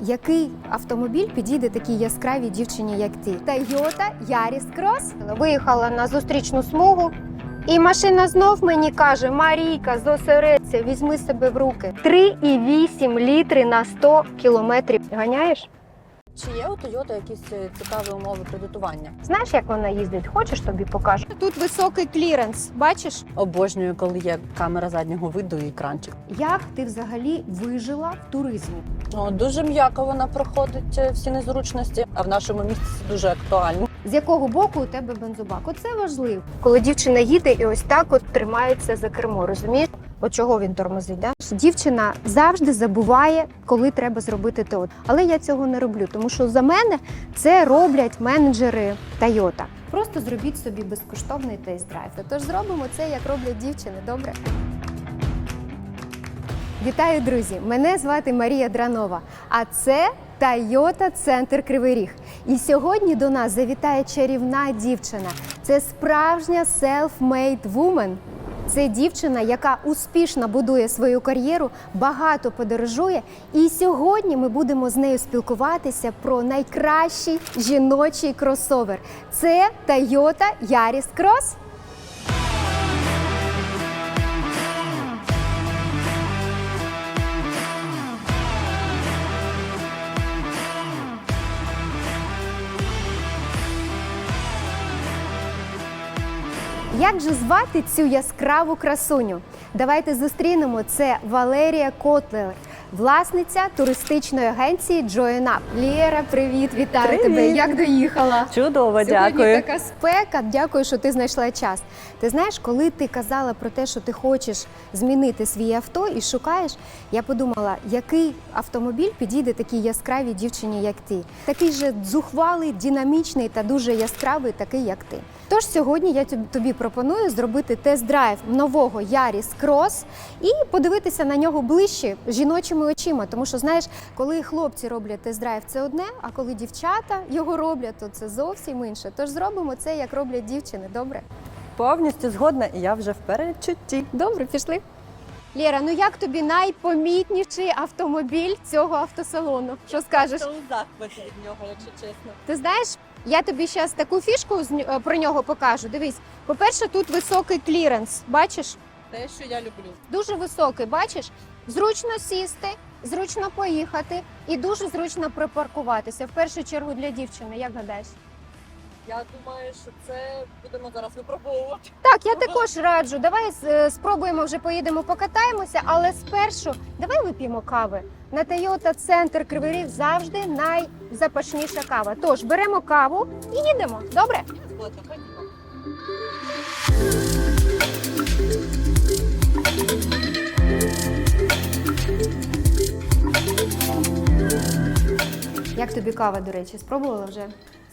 Який автомобіль підійде такій яскравій дівчині, як ти? Тойота Яріс Крос. Виїхала на зустрічну смугу, і машина знов мені каже: Марійка, зосередься, візьми себе в руки. 3,8 літри на 100 кілометрів. Ганяєш? Чи є у Toyota якісь е, цікаві умови кредитування? Знаєш, як вона їздить? Хочеш тобі покажу? Тут високий кліренс. Бачиш, Обожнюю, коли є камера заднього виду і екранчик. як ти взагалі вижила в туризмі? О, дуже м'яко вона проходить е, всі незручності, а в нашому місті це дуже актуально. З якого боку у тебе бензобак? Оце важливо. Коли дівчина їде і ось так от тримається за кермо, розумієш? От чого він тормозить? Да? Дівчина завжди забуває, коли треба зробити те. от. Але я цього не роблю, тому що за мене це роблять менеджери Toyota. Просто зробіть собі безкоштовний тест-драйв. Тож зробимо це, як роблять дівчини. Добре? Вітаю, друзі! Мене звати Марія Дранова. А це Toyota Центр Кривий Ріг. І сьогодні до нас завітає чарівна дівчина. Це справжня self-made woman. Це дівчина, яка успішно будує свою кар'єру, багато подорожує. І сьогодні ми будемо з нею спілкуватися про найкращий жіночий кросовер. Це Toyota Yaris Cross. Як же звати цю яскраву красуню? Давайте зустрінемо. Це Валерія Котлер, власниця туристичної агенції Up. Лєра, привіт, вітаю Привіт. тебе. Як доїхала? Чудово, Сьогодні така спека. Дякую, що ти знайшла час. Ти знаєш, коли ти казала про те, що ти хочеш змінити своє авто і шукаєш, я подумала, який автомобіль підійде такій яскравій дівчині, як ти. Такий же зухвалий, динамічний та дуже яскравий, такий як ти. Тож сьогодні я тобі пропоную зробити тест-драйв нового Yaris Cross і подивитися на нього ближче жіночими очима. Тому що знаєш, коли хлопці роблять тест-драйв, це одне, а коли дівчата його роблять, то це зовсім інше. Тож зробимо це, як роблять дівчини. Добре? Повністю згодна, і я вже в передчутті. Добре, пішли. Лєра, ну як тобі найпомітніший автомобіль цього автосалону? Що скажеш? у захваті від нього, якщо чесно. Ти знаєш, я тобі зараз таку фішку е, про нього покажу. Дивись, по-перше, тут високий кліренс. Бачиш? Те, що я люблю. Дуже високий, бачиш? Зручно сісти, зручно поїхати і дуже зручно припаркуватися. В першу чергу для дівчини, як гадаєш? Я думаю, що це будемо зараз випробовувати. Так, я також раджу. Давай е, спробуємо вже поїдемо, покатаємося, але спершу давай вип'ємо кави. На Toyota Центр Кривий Ріг завжди найзапашніша кава. Тож беремо каву і їдемо. Добре? Згодна, ходімо. Як тобі кава, до речі, спробувала вже?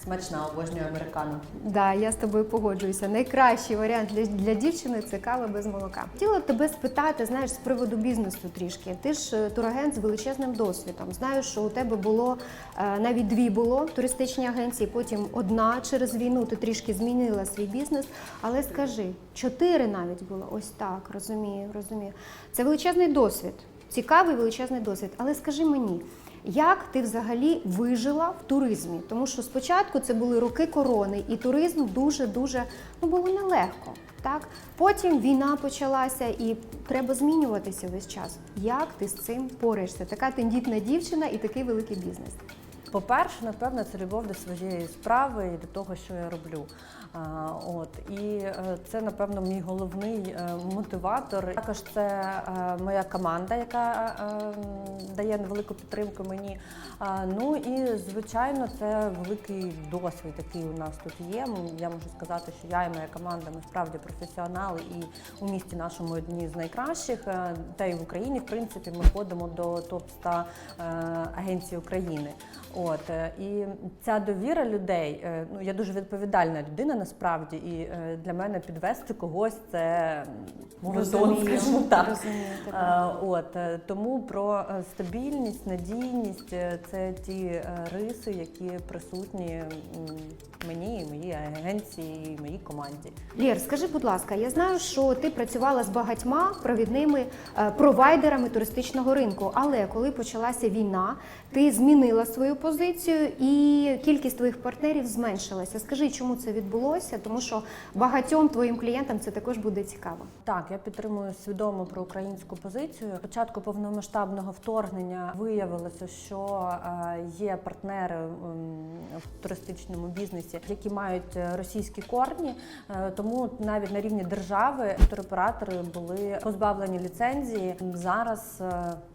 Смачна, обожнюю американу. Да, я з тобою погоджуюся. Найкращий варіант для, для дівчини це кава без молока. Хотіла тебе спитати, знаєш, з приводу бізнесу трішки. Ти ж е, турагент з величезним досвідом. Знаю, що у тебе було е, навіть дві було туристичні агенції, потім одна через війну. Ти трішки змінила свій бізнес. Але скажи, чотири навіть було. Ось так, розумію, розумію. Це величезний досвід. Цікавий величезний досвід. Але скажи мені, як ти взагалі вижила в туризмі? Тому що спочатку це були роки корони, і туризм дуже дуже ну було нелегко. Так потім війна почалася, і треба змінюватися весь час. Як ти з цим пораєшся? Така тендітна дівчина і такий великий бізнес. По-перше, напевно, це любов до своєї справи і до того, що я роблю. От і е, це, напевно, мій головний е, мотиватор. Також це е, моя команда, яка дає велику підтримку мені. Ну і звичайно, це великий досвід, який у нас тут є. Я можу сказати, що я і моя команда ми справді професіонали, і у місті нашому одні з найкращих, та й в Україні, в принципі, ми входимо до топ 100 агенцій України. От і ця довіра людей. Ну я дуже відповідальна людина насправді, і е, для мене підвести когось це мовитон, скажімо так. розумію. Е, От е, тому про стабільність, надійність це ті риси, які присутні мені, моїй агенції, і моїй команді. Лєр, скажи, будь ласка, я знаю, що ти працювала з багатьма провідними провайдерами туристичного ринку, але коли почалася війна, ти змінила свою позицію і кількість твоїх партнерів зменшилася. Скажи, чому це відбулося? Тому що багатьом твоїм клієнтам це також буде цікаво. Так, я підтримую свідому проукраїнську позицію. Початку повномасштабного вторгнення виявилося, що е, є партнери в туристичному бізнесі, які мають е, російські корні. Е, Тому навіть на рівні держави туроператори були позбавлені ліцензії. Зараз,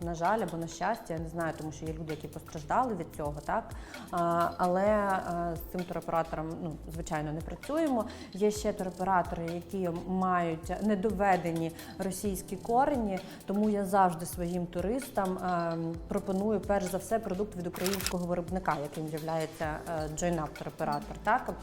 на жаль, або на щастя, я не знаю, тому що є люди, які постраждали від цього, так але з цим туроператором, ну звичайно, не працюємо. Є ще туроператори, які мають недоведені російські корені. Тому я завжди своїм туристам е, пропоную перш за все продукт від українського виробника, яким є Join Up туроператор. Так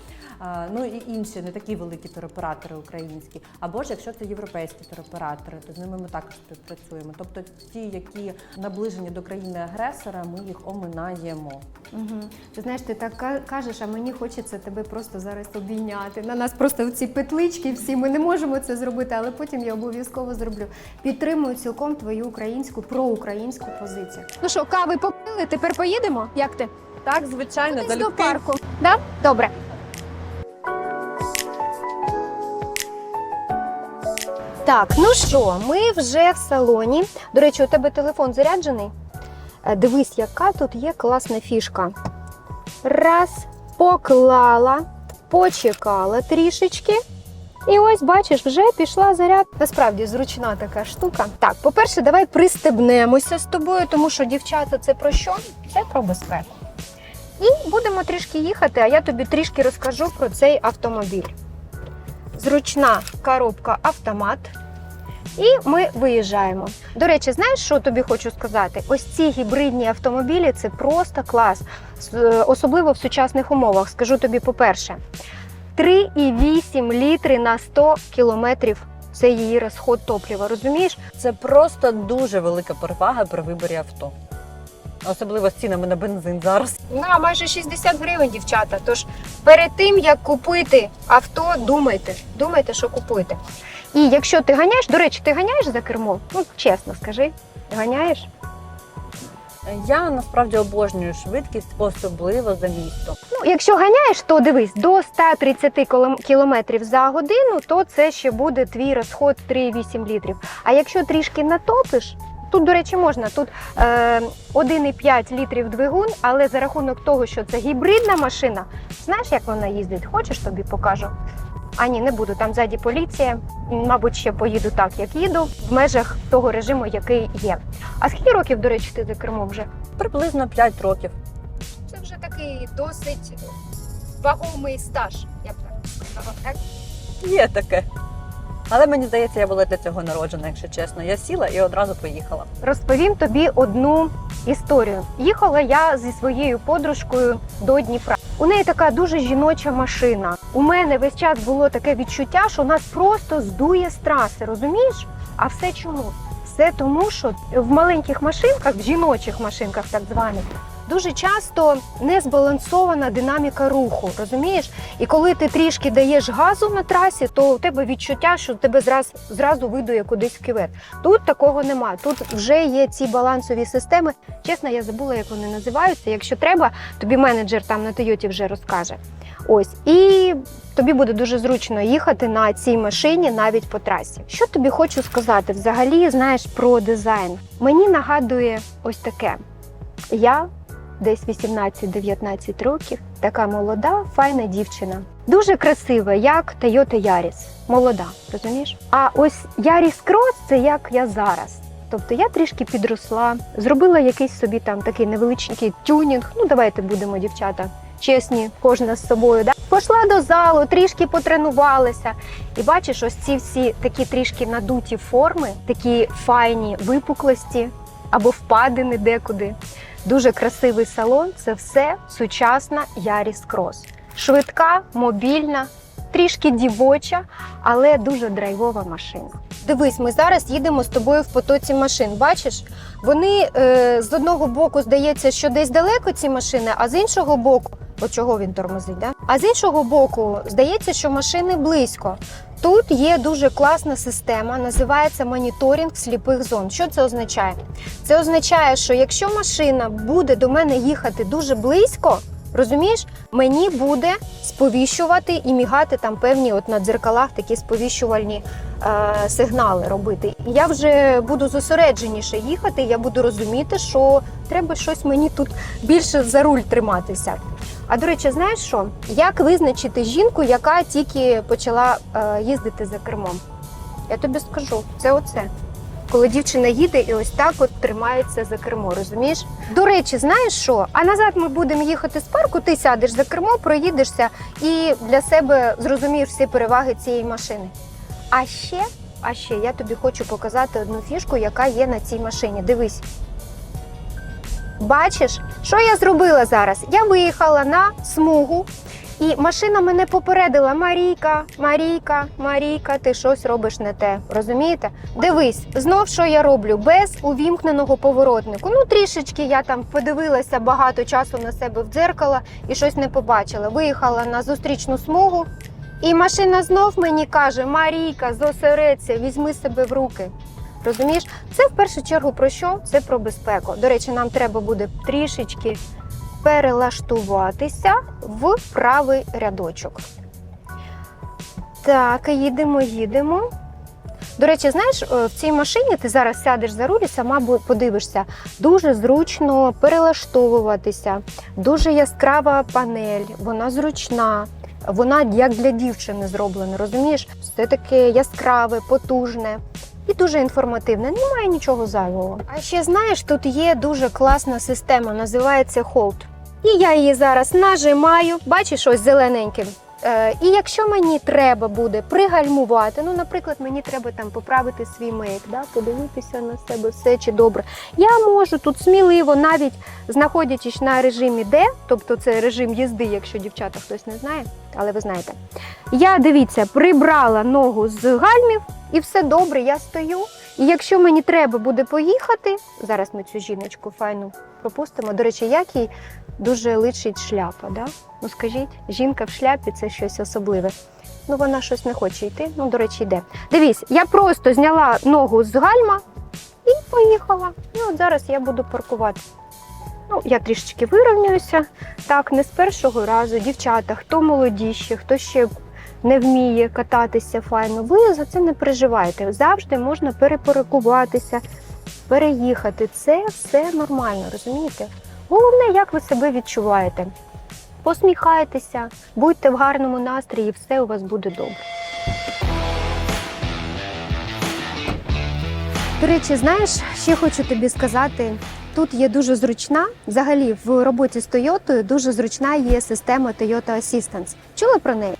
Е, ну і інші не такі великі туроператори українські. Або ж якщо це європейські туроператори, то з ними ми також співпрацюємо. Тобто ті, які наближені до країни-агресора, ми їх оминаємо. Угу. Ти знаєш, ти так кажеш, а мені хочеться тебе просто зараз обійняти. На нас просто ці петлички всі. Ми не можемо це зробити, але потім я обов'язково зроблю. Підтримую цілком твою українську проукраїнську позицію. Ну що, кави попили? Тепер поїдемо? Як ти? Так, звичайно, Десь до парку. Да? Добре. Так, ну що, ми вже в салоні. До речі, у тебе телефон заряджений. Е, Дивись, яка тут є класна фішка. Раз, поклала, почекала трішечки. І ось бачиш, вже пішла заряд. Насправді зручна така штука. Так, по-перше, давай пристебнемося з тобою, тому що дівчата, це про що? Це про безпеку. І будемо трішки їхати, а я тобі трішки розкажу про цей автомобіль. Зручна коробка автомат. І ми виїжджаємо. До речі, знаєш, що тобі хочу сказати? Ось ці гібридні автомобілі це просто клас, е, особливо в сучасних умовах. Скажу тобі, по-перше, 3,8 літри на 100 кілометрів. Це її розход топлива, розумієш? Це просто дуже велика перевага при виборі авто. Особливо з цінами на бензин зараз. На майже 60 гривень, дівчата. Тож перед тим як купити авто, думайте, думайте, що купуєте. І якщо ти ганяєш, до речі, ти ганяєш за кермом? Ну чесно, скажи, ганяєш? Я насправді обожнюю швидкість, особливо за місто. Ну, якщо ганяєш, то дивись до 130 км за годину, то це ще буде твій розход 3,8 літрів. А якщо трішки натопиш, тут, до речі, можна тут е, 1,5 літрів двигун, але за рахунок того, що це гібридна машина, знаєш, як вона їздить? Хочеш тобі покажу? А ні, не буду. Там ззаді поліція. Мабуть, ще поїду так, як їду, в межах того режиму, який є. А скільки років, до речі, ти за кермом вже? Приблизно 5 років. Це вже такий досить вагомий стаж, я б так сказала. Так? Є таке. Але мені здається, я була для цього народжена, якщо чесно. Я сіла і одразу поїхала. Розповім тобі одну історію. Їхала я зі своєю подружкою до Дніпра. У неї така дуже жіноча машина. У мене весь час було таке відчуття, що нас просто здує з траси, розумієш? А все чому? Все тому, що в маленьких машинках, в жіночих машинках, так званих, дуже часто не збалансована динаміка руху, розумієш? І коли ти трішки даєш газу на трасі, то у тебе відчуття, що тебе зразу, зразу видує кудись в кювет. Тут такого нема. Тут вже є ці балансові системи. Чесно, я забула, як вони називаються. Якщо треба, тобі менеджер там на Тойоті вже розкаже. Ось і тобі буде дуже зручно їхати на цій машині навіть по трасі. Що тобі хочу сказати взагалі, знаєш про дизайн? Мені нагадує ось таке. Я десь 18-19 років, така молода, файна дівчина. Дуже красива, як Toyota Yaris. Молода, розумієш? А ось Yaris Cross – це як я зараз. Тобто я трішки підросла, зробила якийсь собі там такий невеличкий тюнінг. Ну давайте будемо, дівчата, чесні, кожна з собою. Да? Пішла до залу, трішки потренувалася. І бачиш, ось ці всі такі трішки надуті форми, такі файні випуклості або впадини декуди. Дуже красивий салон. Це все сучасна Yaris Cross. Швидка, мобільна, трішки дівоча, але дуже драйвова машина. Дивись, ми зараз їдемо з тобою в потоці машин. Бачиш, вони е, з одного боку здається, що десь далеко ці машини, а з іншого боку, от чого він тормозить, да? а з іншого боку, здається, що машини близько. Тут є дуже класна система, називається моніторинг сліпих зон. Що це означає? Це означає, що якщо машина буде до мене їхати дуже близько, розумієш, мені буде сповіщувати і мігати там певні от на дзеркалах такі сповіщувальні е, сигнали робити. Я вже буду зосередженіше їхати. Я буду розуміти, що треба щось мені тут більше за руль триматися. А до речі, знаєш що? Як визначити жінку, яка тільки почала е, їздити за кермом? Я тобі скажу, це оце. Коли дівчина їде і ось так от тримається за кермо, розумієш? До речі, знаєш що? А назад ми будемо їхати з парку, ти сядеш за кермо, проїдешся і для себе зрозумієш всі переваги цієї машини. А ще, а ще я тобі хочу показати одну фішку, яка є на цій машині. Дивись. Бачиш, що я зробила зараз? Я виїхала на смугу, і машина мене попередила: Марійка, Марійка, Марійка, ти щось робиш не те. Розумієте? Дивись, знов що я роблю без увімкненого поворотнику. Ну, трішечки я там подивилася багато часу на себе в дзеркало і щось не побачила. Виїхала на зустрічну смугу, і машина знов мені каже: Марійка, зосередься, візьми себе в руки. Розумієш, це в першу чергу про що? Це про безпеку. До речі, нам треба буде трішечки перелаштуватися в правий рядочок. Так, їдемо, їдемо. До речі, знаєш, е, в цій машині ти зараз сядеш за руль і сама подивишся. Дуже зручно перелаштовуватися, дуже яскрава панель, вона зручна. Вона як для дівчини зроблена, розумієш? Все таке яскраве, потужне і дуже інформативне. Немає нічого зайвого. А ще знаєш, тут є дуже класна система, називається Hold. І я її зараз нажимаю, бачиш, ось зелененьким. Е, і якщо мені треба буде пригальмувати, ну, наприклад, мені треба там поправити свій мейк, да, подивитися на себе, все чи добре. Я можу тут сміливо, навіть знаходячись на режимі D, тобто це режим їзди, якщо дівчата хтось не знає, але ви знаєте. Я дивіться, прибрала ногу з гальмів, і все добре, я стою. І якщо мені треба буде поїхати, зараз ми цю жіночку файну пропустимо. До речі, як їй дуже личить шляпа. Да? Ну скажіть, жінка в шляпі це щось особливе. Ну вона щось не хоче йти. Ну, до речі, йде. Дивись, я просто зняла ногу з гальма і поїхала. І от зараз я буду паркувати. Ну, я трішечки вирівнююся. Так, не з першого разу. Дівчата, хто молодіші, хто ще не вміє кататися файно, ви за це не переживайте. Завжди можна перепаркуватися, переїхати. Це все нормально, розумієте? Головне, як ви себе відчуваєте. Посміхайтеся, будьте в гарному настрої, і все у вас буде добре. До речі, знаєш, ще хочу тобі сказати. Тут є дуже зручна, взагалі в роботі з Toyota дуже зручна є система Toyota Assistance. Чула про неї?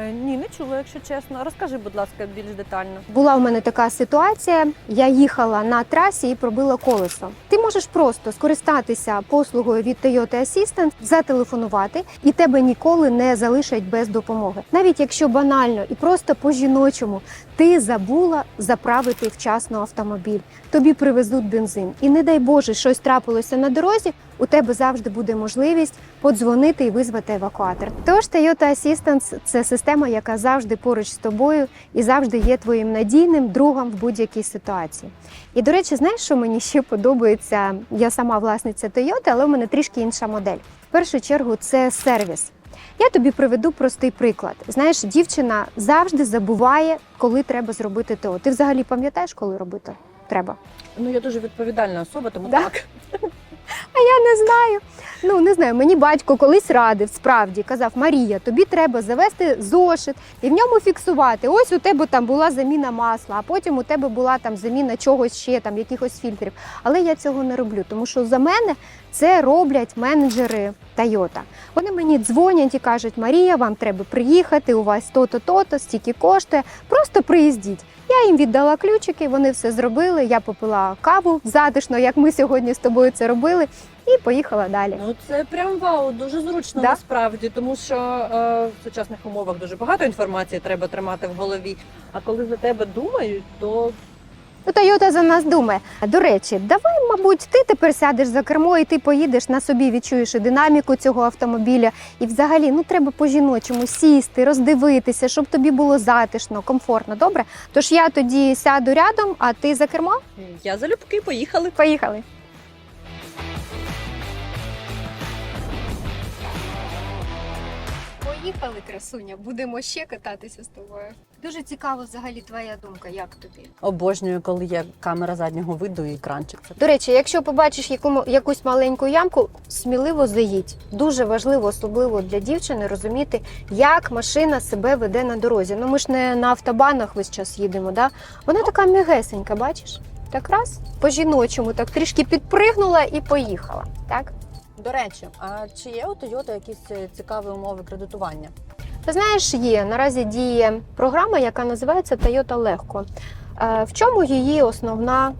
Е, Ні, не чула, якщо чесно. Розкажи, будь ласка, більш детально. Була в мене така ситуація. Я їхала на трасі і пробила колесо. Ти можеш просто скористатися послугою від Toyota Assistant, зателефонувати, і тебе ніколи не залишать без допомоги. Навіть якщо банально і просто по-жіночому ти забула заправити вчасно автомобіль, тобі привезуть бензин. І не дай Боже, щось трапилося на дорозі. У тебе завжди буде можливість подзвонити і визвати евакуатор. Тож Toyota Assistance – це система, яка завжди поруч з тобою і завжди є твоїм надійним другом в будь-якій ситуації. І до речі, знаєш, що мені ще подобається? Я сама власниця Toyota, але в мене трішки інша модель. В першу чергу це сервіс. Я тобі приведу простий приклад. Знаєш, дівчина завжди забуває, коли треба зробити ТО. Ти взагалі пам'ятаєш, коли робити треба? Ну, я дуже відповідальна особа, тому Да? так. А я не знаю. Ну не знаю, мені батько колись радив, справді казав: Марія, тобі треба завести зошит і в ньому фіксувати. Ось у тебе там була заміна масла, а потім у тебе була там заміна чогось ще, там якихось фільтрів. Але я цього не роблю, тому що за мене це роблять менеджери Toyota. Вони мені дзвонять і кажуть: Марія, вам треба приїхати, у вас то-то, то-то, стільки коштує. Просто приїздіть. Я їм віддала ключики, вони все зробили. Я попила каву затишно, як ми сьогодні з тобою це робили, і поїхала далі. Ну це прям вау, дуже зручно Да? насправді, тому що е, в сучасних умовах дуже багато інформації треба тримати в голові. А коли за тебе думають, то Тойота за нас думає. До речі, давай, мабуть, ти тепер сядеш за кермо і ти поїдеш на собі, відчуєш і динаміку цього автомобіля. І взагалі, ну треба по-жіночому сісти, роздивитися, щоб тобі було затишно, комфортно. Добре? Тож я тоді сяду рядом, а ти за кермо? я залюбки поїхали. Поїхали. Поїхали, красуня, будемо ще кататися з тобою. Дуже цікаво взагалі твоя думка, як тобі? Обожнюю, коли є камера заднього виду і екранчик. До речі, якщо побачиш якому, якусь маленьку ямку, сміливо заїдь. Дуже важливо, особливо для дівчини, розуміти, як машина себе веде на дорозі. Ну ми ж не на автобанах весь час їдемо. Да? Вона така м'ягесенька, бачиш? Так раз по-жіночому, так трішки підпригнула і поїхала. Так? До речі, а чи є у Toyota якісь е, цікаві умови кредитування? Ти знаєш, є наразі діє програма, яка називається Toyota Легко. Е, В чому її основна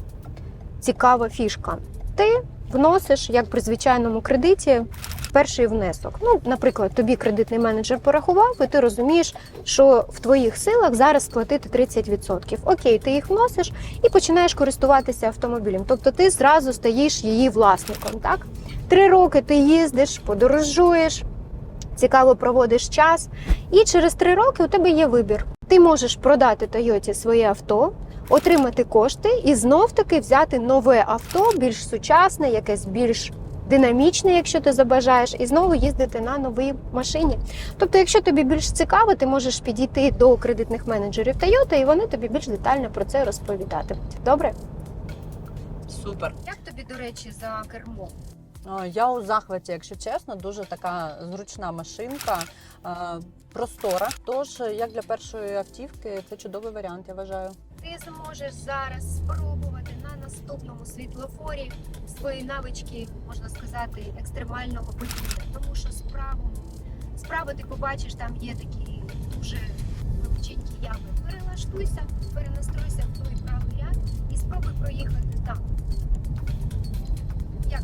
цікава фішка? Ти вносиш, як при звичайному кредиті, перший внесок. Ну, наприклад, тобі кредитний менеджер порахував, і ти розумієш, що в твоїх силах зараз сплатити 30%. Окей, ти їх вносиш і починаєш користуватися автомобілем. Тобто ти зразу стаєш її власником. Так? Три роки ти їздиш, подорожуєш, цікаво проводиш час, і через три роки у тебе є вибір. Ти можеш продати Тойоті своє авто, отримати кошти і знов таки взяти нове авто, більш сучасне, якесь більш динамічне, якщо ти забажаєш, і знову їздити на новій машині. Тобто, якщо тобі більш цікаво, ти можеш підійти до кредитних менеджерів Toyota, і вони тобі більш детально про це розповідатимуть. Добре? Супер. Як тобі, до речі, за кермо? Я у захваті, якщо чесно, дуже така зручна машинка, простора. Тож, як для першої автівки, це чудовий варіант, я вважаю. Ти зможеш зараз спробувати наступному світлофорі свої навички, можна сказати, екстремального повітря. Тому що справа, справа ти побачиш, там є такі дуже величенькі ями. Перелаштуйся, перенастройся в той правий ряд і спробуй проїхати там. Як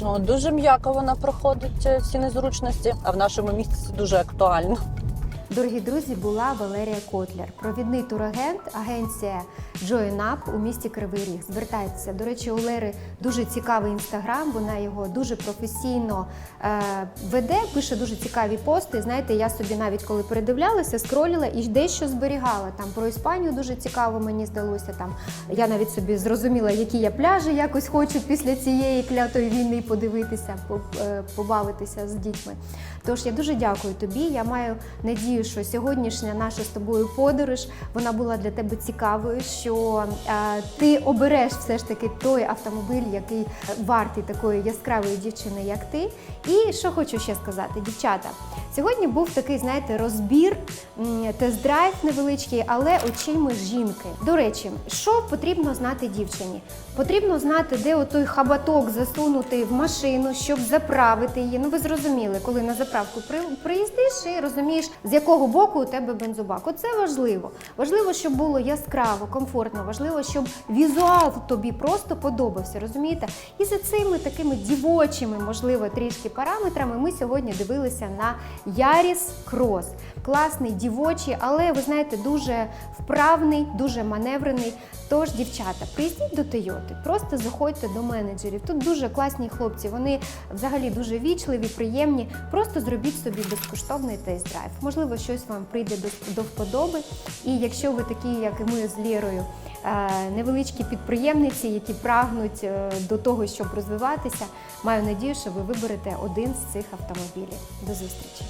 Ну, дуже м'яко вона проходить е, всі незручності, а в нашому місті це дуже актуально. Дорогі друзі, була Валерія Котляр, провідний турагент, агенція Join Up у місті Кривий Ріг. Звертайтеся. До речі, у Лери дуже цікавий інстаграм. Вона його дуже професійно е, веде, пише дуже цікаві пости. Знаєте, я собі навіть коли передивлялася, скроліла і дещо зберігала. Там про Іспанію дуже цікаво мені здалося. Там я навіть собі зрозуміла, які я пляжі якось хочу після цієї клятої війни подивитися, е, побавитися з дітьми. Тож я дуже дякую тобі. Я маю надію, що сьогоднішня наша з тобою подорож вона була для тебе цікавою. Що е, ти обереш все ж таки той автомобіль, який вартий такої яскравої дівчини, як ти. І що хочу ще сказати, дівчата. Сьогодні був такий, знаєте, розбір, тест-драйв невеличкий, але очима жінки. До речі, що потрібно знати дівчині? Потрібно знати, де отой хабаток засунути в машину, щоб заправити її. Ну ви зрозуміли, коли на заправку приїздиш і розумієш, з якого боку у тебе бензобак. Оце важливо. Важливо, щоб було яскраво, комфортно. Важливо, щоб візуал тобі просто подобався. Розумієте? І за цими такими дівочими, можливо, трішки параметрами ми сьогодні дивилися на Яріс Крос. Класний, дівочий, але ви знаєте, дуже вправний, дуже маневрений. Тож, дівчата, приїздіть до Тойоти, просто заходьте до менеджерів. Тут дуже класні хлопці, вони взагалі дуже вічливі, приємні. Просто зробіть собі безкоштовний тест-драйв. Можливо, щось вам прийде до, до вподоби. І якщо ви такі, як і ми з Лєрою, невеличкі підприємниці, які прагнуть е, до того, щоб розвиватися, маю надію, що ви виберете один з цих автомобілів. До зустрічі!